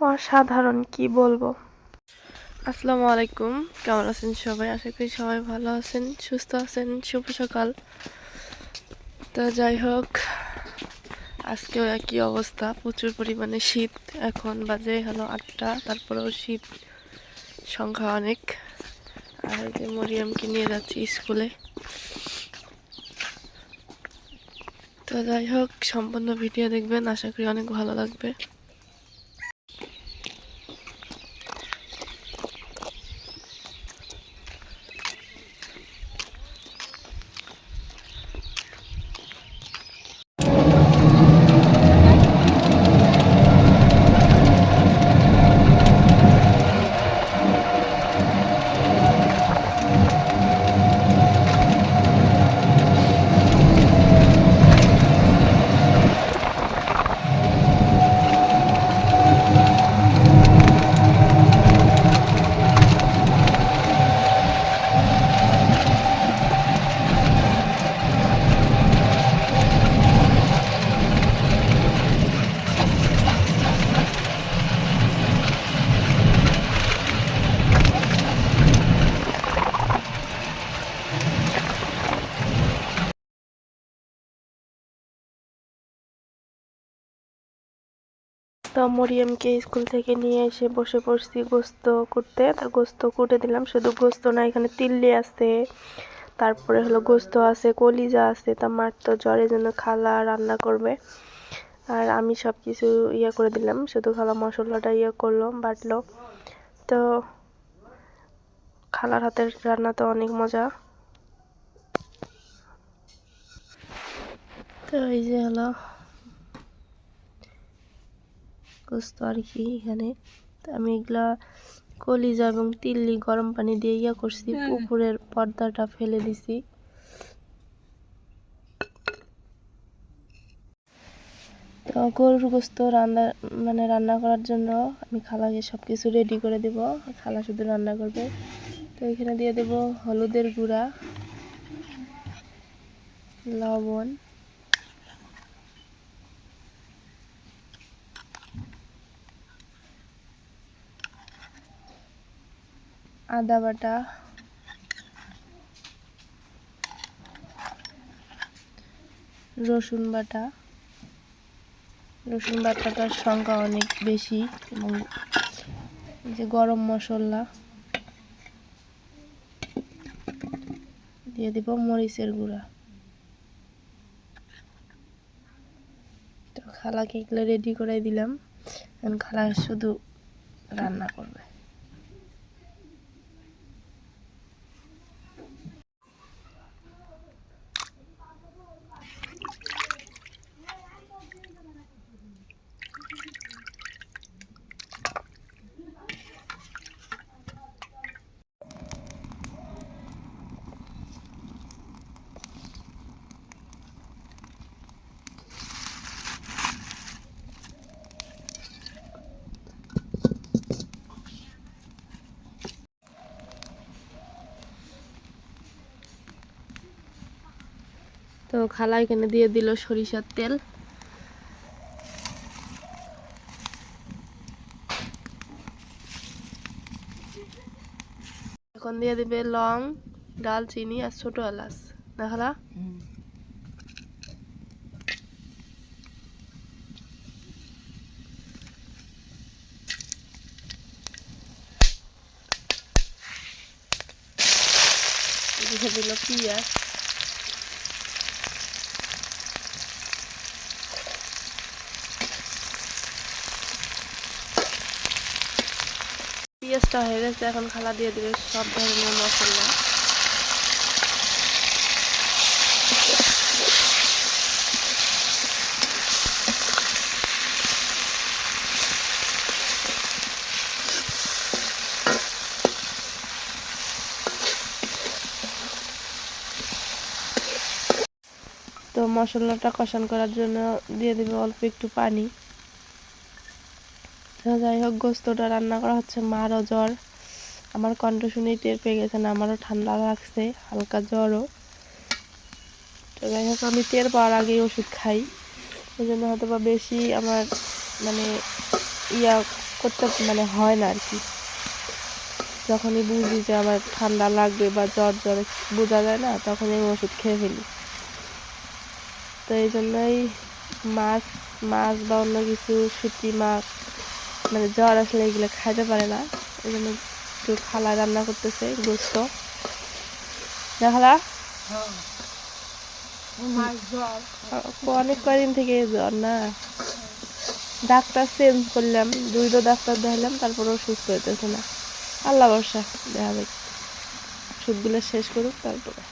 অসাধারণ, কি বলব? আসসালামু আলাইকুম, কেমন আছেন সবাই? আশা করি সবাই ভালো আছেন, সুস্থ আছেন, শুভ সকাল। তো যাই হোক, আজকেও একই অবস্থা, প্রচুর পরিমাণে শীত। এখন বাজে হলো আটটা, তারপরেও শীত সংখ্যা অনেক। আর যে মরিয়ামকে নিয়ে যাচ্ছি স্কুলে। তো যাই হোক সম্পূর্ণ ভিডিও দেখবেন। আশা করি অনেক ভালো লাগবে। তো মরিয়মকে স্কুল থেকে নিয়ে এসে বসে পড়ছি গোস্ত করতে। তা গোস্ত কুটে দিলাম, শুধু গোস্ত না, এখানে তিল্লি আছে, তারপরে হলো গোস্ত আছে, কলিজা আছে, তা মার তো জ্বরের জন্য খালা রান্না করবে। আর আমি সব কিছু ইয়ে করে দিলাম, শুধু খালা মশলাটা ইয়ে করল, বাটলো। তো খালার হাতের রান্না তো অনেক মজা। তো এই যে হলো গোস্ত আর কি এখানে। আমি এগুলা কলিজা এবং তিল্লি গরম পানি দিয়ে ইয়া করছি পুকুরের পর্দাটা ফেলে দিছি। তো গরুর গোস্ত রান্না মানে রান্না করার জন্য আমি খালাকে সব কিছু রেডি করে দেব। খালা শুধু রান্না করবে। তো এখানে দিয়ে দেব হলুদের গুঁড়া লবণ আদা বাটা। রসুন বাটা। রসুন বাটাটার সংখ্যা অনেক বেশি এবং যে গরম মশলা দিয়ে দিব মরিচের গুঁড়া। তো খালাকে এগুলো রেডি করে দিলাম। এখন খালা শুধু রান্না করবে। তো খালা এখানে দিয়ে দিল সরিষার তেল। এখন দিয়ে দিবে লং ডালচিনি আর ছোট এলাচ। না খালা? দিল পিঁয়াজ। পেঁয়াজটা হয়ে গেছে, এখন খালা দিয়ে দিবে সব ধরনের মশলা। তো মশলাটা কষান করার জন্য দিয়ে দিবে অল্প একটু পানি। তো যাই হোক গোস্তটা রান্না করা হচ্ছে। মারও জ্বর। আমার কণ্ঠ শুনেই টের পেয়ে গেছেন, আমারও ঠান্ডা লাগছে, হালকা জ্বরও। তো যাই হোক আমি টের পাওয়ার আগেই ওষুধ খাই। এই জন্য হয়তো বা বেশি আমার মানে ইয়া করতে মানে হয় না আর কি। যখনই বুঝি যে আমার ঠান্ডা লাগবে বা জ্বর জ্বর, বোঝা যায় না, তখনই আমি ওষুধ খেয়ে ফেলি। তো এই জন্যই মাছ মাছ বা অন্য কিছু শুটকি মাছ মানে জ্বর আসলে এগুলো খাইতে পারে না। এই জন্য একটু খালা রান্না করতেছে, গোস্ত। অনেক কয়দিন থেকে জ্বর না? ডাক্তার চেঞ্জ করলাম, দুইটা ডাক্তার দেখালাম তারপরেও সুস্থ হইতেছে না। আল্লাহ বর্ষা দেখা যাক। ওষুধগুলো শেষ করুক, তারপরে।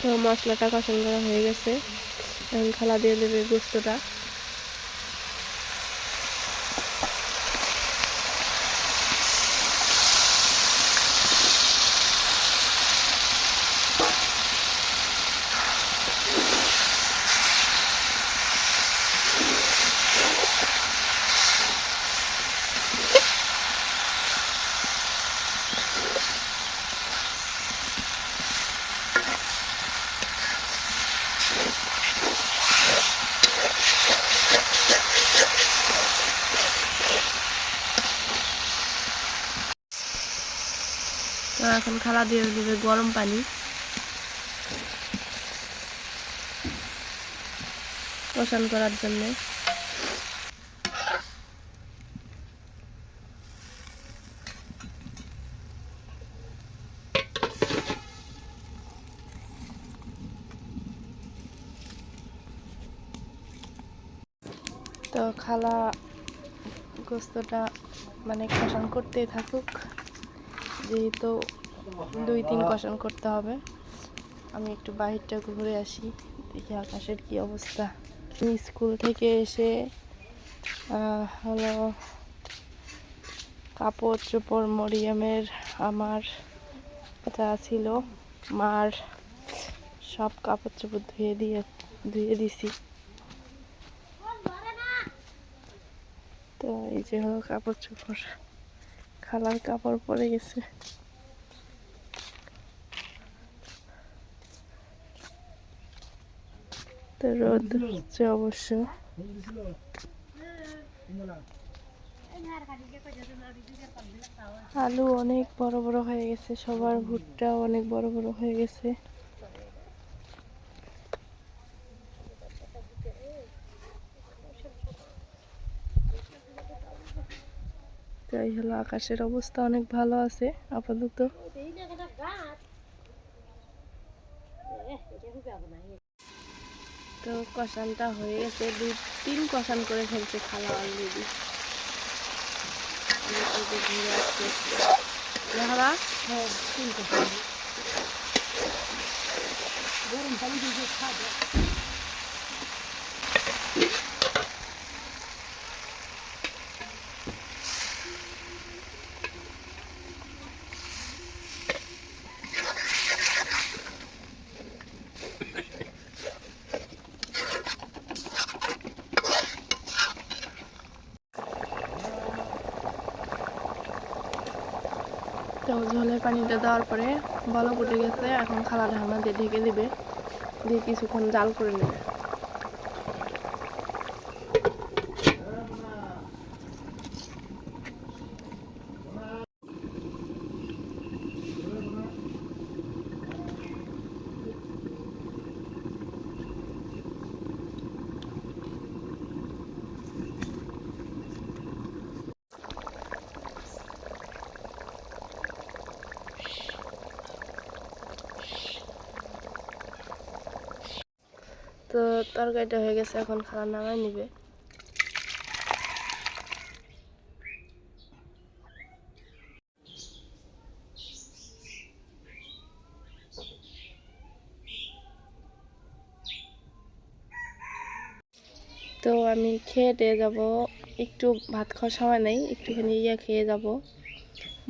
তো মশলাটা কষান করা হয়ে গেছে। এখন খালা দিয়ে দেবে গোস্তটা। তো এখন খালা দিয়ে দেবে গরম পানি। কষান করার জন্য। তো খালা গোস্তটা মানে কষান করতেই থাকুক। যেহেতু দুই তিন কষান করতে হবে, আমি একটু বাহিরটা ঘুরে আসি, দেখি আকাশের কি অবস্থা। স্কুল থেকে এসে হলো কাপড় চোপড় মরিয়ামের আমার যা ছিল, মার সব কাপড় চোপড় ধুয়ে দিয়ে, ধুয়ে দিছি। তো এই যে হলো কাপড় চোপড়। খালার কাপড় পরে গেছে। তো রোদ হচ্ছে অবশ্য। আলু অনেক বড় বড় হয়ে গেছে, সবার ভুট্টা অনেক বড় বড় হয়ে গেছে। তাই হলো, আকাশের অবস্থা অনেক ভালো আছে, আপাতত। তো কষানটা হয়ে গেছে, দুই, তিন কষান করে ফেলছে খালা অলরেডি ঘুরে হ্যাঁ তিন কষান। তো ঝোলের পানিটা দেওয়ার পরে ভালো ফুটে গেছে, এখন খালা ঢাকনা দিয়ে ঢেকে দিবে, দিয়ে কিছুক্ষণ জাল করে নেবে। তো তরকারিটা হয়ে গেছে, এখন খালা নামাই নিবে। তো আমি খেয়ে টেয়ে যাব। একটু ভাত খাওয়ার সময় নেই, একটুখানি ইয়ে খেয়ে যাব।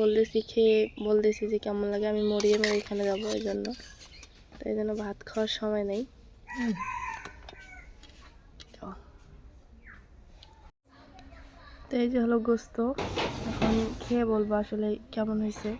বলতেছি খেয়ে, বলতেছি যে কেমন লাগে, আমি মরিয়ামের এখানে যাব, এই জন্য। তো এই জন্য ভাত খাওয়ার সময় নেই। তো এই যে হলো গোস্ত। এখন খেয়ে বলব আসলে কেমন হয়েছে।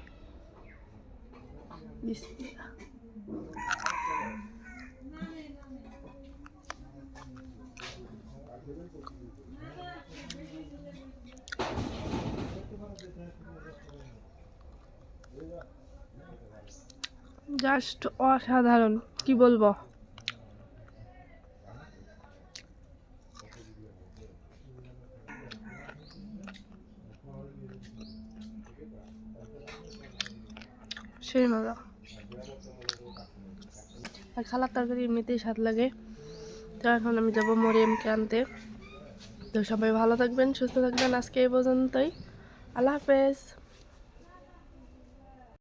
জাস্ট অসাধারণ, কি বলব? সেই মজা। আর খালার তরকারি এমনিতেই স্বাদ লাগে। তো এখন আমি যাব মরিয়মকে আনতে। তো সবাই ভালো থাকবেন, সুস্থ থাকবেন, আজকে এই পর্যন্তই। আল্লাহ হাফেজ।